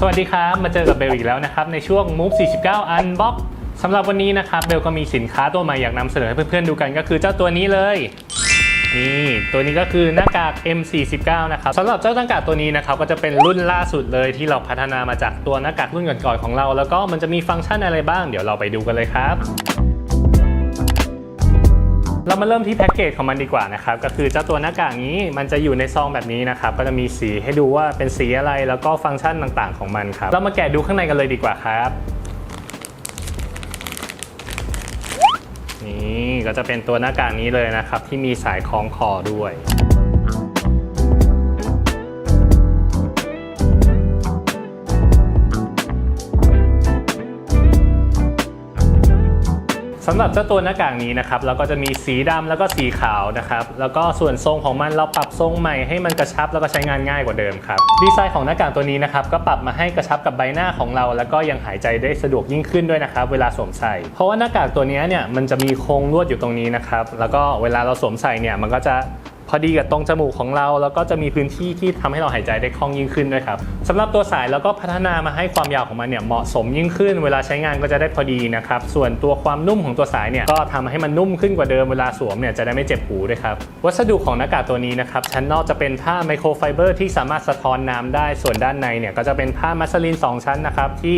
สวัสดีครับ มาเจอกับเบลอีกแล้วนะครับ ในช่วง Move 49 Unbox สำหรับวันนี้นะครับ เบลก็มีสินค้าตัวใหม่อยากนำเสนอให้เพื่อนๆดูกันก็คือเจ้าตัวนี้เลย นี่ ตัวนี้ก็คือหน้ากาก M49 นะครับสำหรับเจ้าหน้ากากตัวนี้นะครับ ก็จะเป็นรุ่นล่าสุดเลยที่เราพัฒนามาจากตัวหน้ากากรุ่นก่อนๆของเรา แล้วก็มันจะมีฟังก์ชันอะไรบ้าง เดี๋ยวเราไปดูกันเลยครับ เรามาเริ่มที่แพ็กเกจของมันดีกว่านะครับ ก็คือเจ้าตัวหน้ากากนี้มันจะอยู่ในซองแบบนี้นะครับ ก็จะมีสีให้ดูว่าเป็นสีอะไรแล้วก็ฟังก์ชันต่างๆของมันครับ เรามาแกะดูข้างในกันเลยดีกว่าครับ นี่ก็จะเป็นตัวหน้ากากนี้เลยนะครับ ที่มีสายคล้องคอด้วย สำหรับเจ้าตัวหน้ากากนี้นะครับเราก็จะมีสีดำแล้วก็สีขาวนะครับแล้วก็ส่วนทรงของมันเราปรับทรงใหม่ให้มันกระชับแล้วก็ใช้งานง่ายกว่าเดิมครับดีไซน์ของหน้ากากตัวนี้นะครับก็ปรับมาให้กระชับกับใบหน้าของเรา แล้วก็ยังหายใจได้สะดวกยิ่งขึ้นด้วยนะครับเวลาสวมใส่ เพราะว่าหน้ากากตัวนี้เนี่ยมันจะมีโครงลวดอยู่ตรงนี้นะครับแล้วก็เวลาเราสวมใส่เนี่ยมันก็จะ พอดีกับตรงจมูกของเรา แล้วก็จะมีพื้นที่ที่ทำให้เราหายใจได้คล่องยิ่งขึ้นด้วยครับสำหรับตัวสายเราก็พัฒนามาให้ความยาวของมันเนี่ยเหมาะสมยิ่งขึ้น เวลาใช้งานก็จะได้พอดีนะครับส่วนตัวความนุ่มของตัวสายเนี่ยก็ทำให้มันนุ่มขึ้นกว่าเดิมเวลาสวมเนี่ยจะได้ไม่เจ็บหูด้วยครับวัสดุของหน้ากากตัวนี้นะครับชั้นนอกจะเป็นผ้าไมโครไฟเบอร์ที่สามารถสะท้อนน้ำได้ส่วนด้านในเนี่ยก็จะเป็นผ้ามัสลินสองชั้นนะครับที่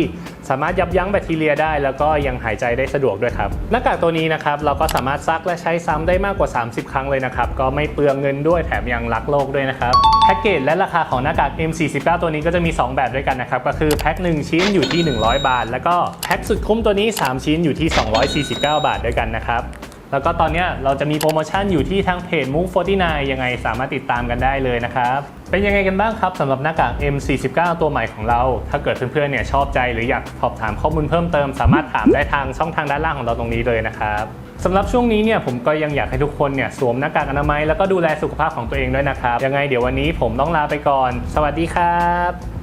สามารถยับยั้งแบคทีเรียได้ แล้วก็ยังหายใจได้สะดวกด้วยครับหน้ากากตัวนี้นะครับเราก็สามารถซักและใช้ซ้ำได้มากกว่า 30 ครั้งเลยนะครับก็ไม่เปลืองเงินด้วยแถมยังรักโลกด้วยนะครับแพ็กเกจและราคาของหน้ากาก M49 ตัวนี้ก็จะมี 2 แบบด้วยกันนะครับ ก็คือแพ็ค1ชิ้นอยู่ที่ 100 บาท แล้วก็แพ็คสุดคุ้มตัวนี้ 3 ชิ้นอยู่ที่ 249 บาทด้วยกันนะครับแล้วก็ตอนนี้เราจะมีโปรโมชั่นอยู่ที่ทางเพจ Move 49ยังไงสามารถติดตามกันได้เลยนะครับ เป็นยังไงกันบ้างครับสำหรับหน้ากาก M49 ตัวใหม่ของเรา ถ้าเกิดเพื่อนๆเนี่ยชอบใจหรืออยากสอบถามข้อมูลเพิ่มเติม สามารถถามได้ทางช่องทางด้านล่างของเราตรงนี้เลยนะครับ สำหรับช่วงนี้เนี่ยผมก็ยังอยากให้ทุกคนเนี่ยสวมหน้ากากอนามัยแล้วก็ดูแลสุขภาพของตัวเองด้วยนะครับ ยังไงเดี๋ยววันนี้ผมต้องลาไปก่อน สวัสดีครับ